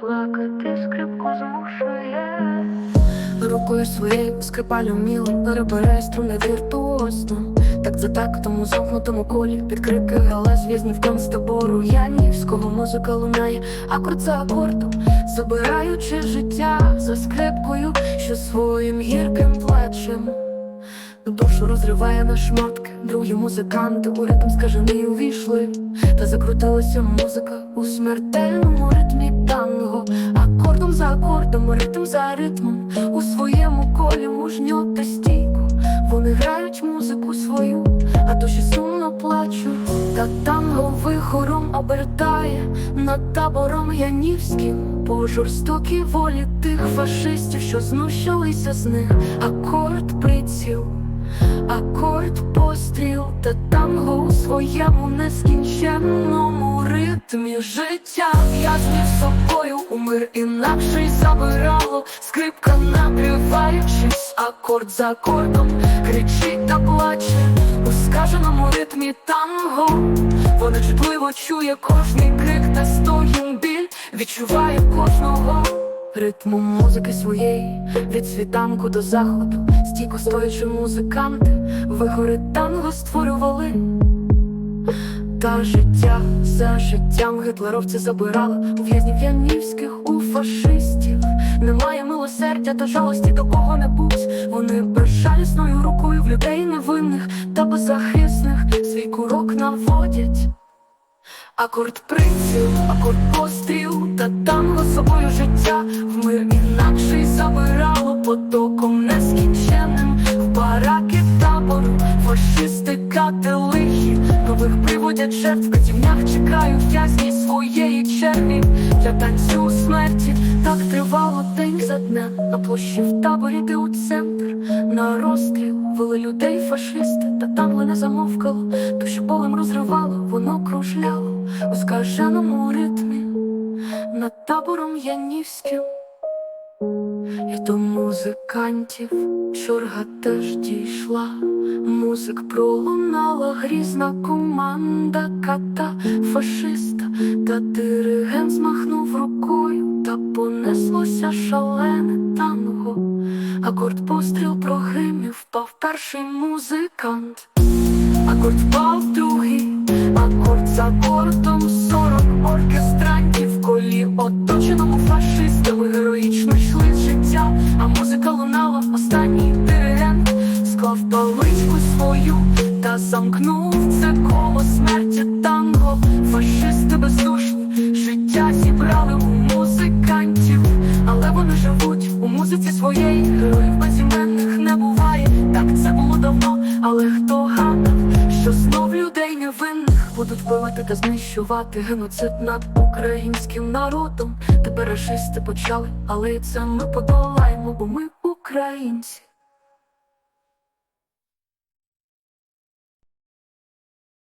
плакати, скрипку змушує. Рукою своєю скрипалю міло перебирає струни віртуозно. Так за тактом у замкнутому колі Під крики галас в'язнів концтабору Янівського музика лунає акорд за акордом Забираючи життя за скрипкою, що своїм гірким плачем. Душу розриває на шматки, другі музиканти у ритм скажений увійшли, та закрутилася музика у смертельному ритмі танго, акордом за акордом, ритм за ритмом, у своєму колі мужньо та стійко. Вони грають музику свою, а душі сумно плачуть, та танго вихором обертає. Над табором Янівським по жорстокій волі тих фашистів, що знущалися з них, акорд приціл. Акорд постріл та танго у своєму нескінченному ритмі життя в'язнів собою у мир інакший забирало, скрипка напіваючись, акорд за акордом кричить та плаче у скаженому ритмі танго. Вона чутливо чує кожний крик та стогін біль, відчуває кожного. Ритму музики своєї від світанку до заходу, стійко стоячи музиканти, вигори танго створювали. Та життя за життям гітлеровці забирали у в'язнів янівських, у фашистів. Немає милосердя та жалості до кого-небудь. Вони безжалісною рукою в людей невинних та беззахисних свій курок наводять. Акорд приціл, акорд постріл, та танго собою життя. В мир інакший забирало потоком нескінченним. В бараки табору, фашисти кати лихі, нових приводять жертв в катівнях чекають в'язні своєї черги. Для танцю смерті. Так тривало день за днем. На площі в таборі, де у центр на розстріл вели людей фашисти, та там не замовкало, душі болем розривало, воно кружляло у скаженому ритмі над табором Янівським. І до музикантів чорга теж дійшла. Музик пролунала грізна команда ката фашиста, та диригент змахнув рукою, та понеслося шалене. Акорд постріл прогримів, впав перший музикант. Акорд впав другий, акорд за бортом сорок оркестрантів своєї, героїв безіменних не буває. Так це було давно, але хто гана, що знов людей невинних будуть вбивати та знищувати геноцид над українським народом. Тепер рашисти почали, але це ми подолаємо, бо ми українці.